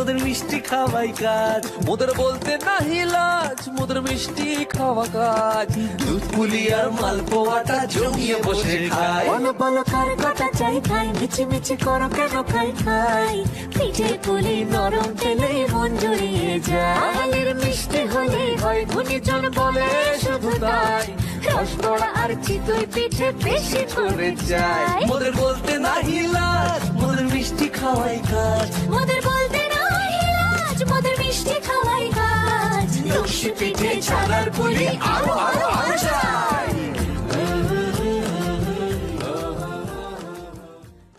মোদের মিষ্টি খাওয়াই কাজ। মোদের বলতে না হিলাজ মোদের মিষ্টি খাওয়া কাজ। দুধ পুলি আর মালপোয়াটা জমিয়ে বসে বলো বলো কার কটা চাই খাই করো কেন খাই খাই। পিঠে পুলি নরম তেলে মন জড়িয়ে যায়। মিষ্টি হলে হয় গুণীজন বলে শুধু তাই। রসগোড়া আর চিতই পিঠে বেশি করে যায় মোদের বলতে না হিলাজ মোদের মিষ্টি খাওয়াই কাজ। মোদের মোদের মিষ্টি খাওয়াই কাজ লক্ষ্মী পিঠে ছাড়ার